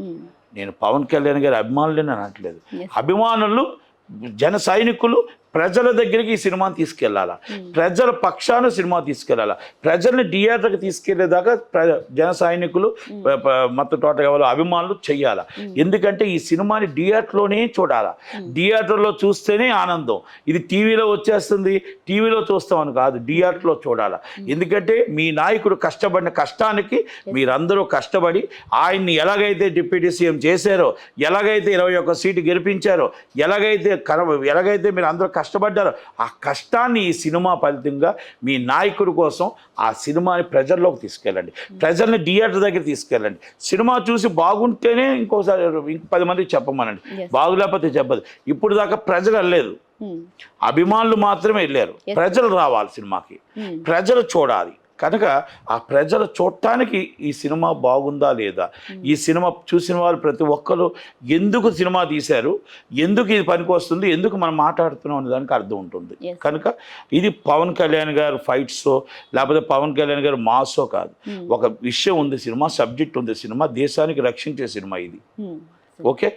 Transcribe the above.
Hmm. నేను పవన్ కళ్యాణ్ గారి అభిమానులని అనట్లేదు. అభిమానులు జన సైనికులు ప్రజల దగ్గరికి ఈ సినిమాని తీసుకెళ్ళాలా ప్రజల పక్షాన సినిమా తీసుకెళ్ళాలా ప్రజల్ని థియేటర్కి తీసుకెళ్ళేదాకా ప్ర జన సైనికులు మొత్తం టోటల్ వాళ్ళు అభిమానులు చెయ్యాలా? ఎందుకంటే ఈ సినిమాని థియేటర్లోనే చూడాలా? థియేటర్లో చూస్తేనే ఆనందం. ఇది టీవీలో వచ్చేస్తుంది టీవీలో చూస్తామని కాదు థియేటర్లో చూడాలా? ఎందుకంటే మీ నాయకుడు కష్టపడిన కష్టానికి మీరందరూ కష్టపడి ఆయన్ని ఎలాగైతే డిప్యూటీ సీఎం చేశారో ఎలాగైతే ఇరవై ఒక్క సీటు గెలిపించారో ఎలాగైతే కర ఎలాగైతే మీరు అందరూ కష్టపడ్డారో. ఆ కష్టాన్ని ఈ సినిమా ఫలితంగా మీ నాయకుడి కోసం ఆ సినిమాని ప్రజల్లోకి తీసుకెళ్ళండి. ప్రజల్ని థియేటర్ దగ్గర తీసుకెళ్ళండి. సినిమా చూసి బాగుంటేనే ఇంకోసారి ఇంక పది మందికి చెప్పమనండి. బాగులేకపోతే చెప్పదు. ఇప్పుడు దాకా ప్రజలు వెళ్ళలేదు. Hmm. అభిమానులు మాత్రమే వెళ్ళారు. ప్రజలు రావాలి సినిమాకి. Hmm. ప్రజలు చూడాలి. కనుక ఆ ప్రజలు చూడటానికి ఈ సినిమా బాగుందా లేదా? ఈ సినిమా చూసిన వాళ్ళు ప్రతి ఒక్కరు ఎందుకు సినిమా తీశారు? ఎందుకు ఇది పనికి వస్తుంది? ఎందుకు మనం మాట్లాడుతున్నాం అనే దానికి అర్థం ఉంటుంది. కనుక ఇది పవన్ కళ్యాణ్ గారు ఫైట్సో లేకపోతే పవన్ కళ్యాణ్ గారు మాసో కాదు. Hmm. ఒక విషయం ఉంది సినిమా సబ్జెక్ట్ ఉంది సినిమా దేశానికి రక్షించే సినిమా ఇది. Hmm. ఓకే